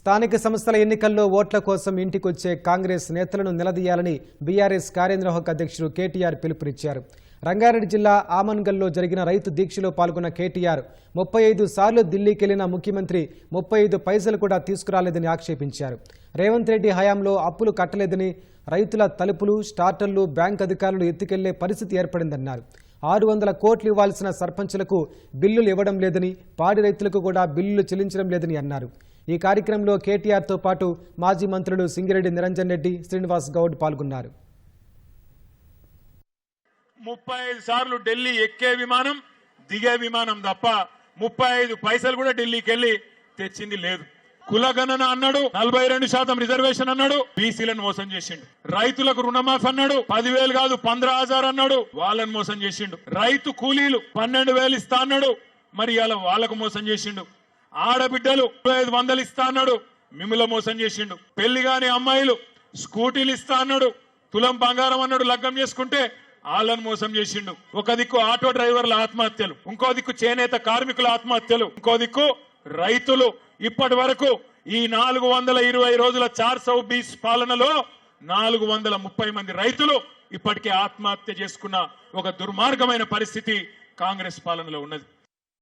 స్థానిక సంస్థల ఎన్నికల్లో ఓట్ల కోసం ఇంటికొచ్చే కాంగ్రెస్ నేతలను నిలదీయాలని బీఆర్ఎస్ కార్యనిర్వాహక అధ్యక్షుడు కేటీఆర్ పిలుపునిచ్చారు. రంగారెడ్డి జిల్లా ఆమన్గల్లో జరిగిన రైతు దీక్షలో పాల్గొన్న కేటీఆర్ ముప్పై ఐదు సార్లు ఢిల్లీకెళ్ళిన ముఖ్యమంత్రి ముప్పై ఐదు పైసలు కూడా తీసుకురాలేదని ఆక్షేపించారు. రేవంత్ రెడ్డి హయాంలో అప్పులు కట్టలేదని రైతుల తలుపులు స్టార్టర్లు బ్యాంక్ అధికారులు ఎత్తుకెళ్ళే పరిస్థితి ఏర్పడిందన్నారు. ఆరు వందల కోట్లు ఇవ్వాల్సిన సర్పంచులకు బిల్లులు ఇవ్వడం లేదని పాడి రైతులకు కూడా బిల్లులు చెల్లించడం లేదని అన్నారు. ఈ కార్యక్రమంలో కేటీఆర్తో పాటు మాజీ మంత్రులు సింగిరెడ్డి నిరంజన్ రెడ్డి శ్రీనివాస్ గౌడ్ పాల్గొన్నారు. ముప్పై ఐదు సార్లు ఢిల్లీ ఎక్కే విమానం దిగే విమానం తప్ప ముప్పై ఐదు పైసలు కూడా ఢిల్లీకి వెళ్ళి తెచ్చింది లేదు. కులగణన అన్నాడు నలభై రెండు శాతం రిజర్వేషన్ అన్నాడు బీసీలను మోసం చేసిండు. రైతులకు రుణమాఫీ అన్నాడు పదివేలు కాదు పంద్ర హజార్ అన్నాడు వాళ్ళని మోసం చేసిండు. రైతు కూలీలు పన్నెండు వేలు ఇస్తా అన్నాడు మరి అలా వాళ్ళకు మోసం చేసిండు. ఆడబిడ్డలు ఐదు వందలు ఇస్తా అన్నాడు. మిమ్మల్ని మోసం చేసిండు. పెళ్ళి కాని అమ్మాయిలు స్కూటీలు ఇస్తా అన్నాడు. తులం బంగారం అన్నాడు లగ్గం చేసుకుంటే వాళ్ళని మోసం చేసిండు. ఒక దిక్కు ఆటో డ్రైవర్ల ఆత్మహత్యలు ఇంకో దిక్కు చేనేత కార్మికుల ఆత్మహత్యలు ఇంకో దిక్కు రైతులు. ఇప్పటి వరకు ఈ నాలుగు వందల ఇరవై రోజుల చార్ సౌ బీస్ పాలనలో నాలుగు వందల ముప్పై మంది రైతులు ఇప్పటికే ఆత్మహత్య చేసుకున్న ఒక దుర్మార్గమైన పరిస్థితి కాంగ్రెస్ పాలనలో ఉన్నది.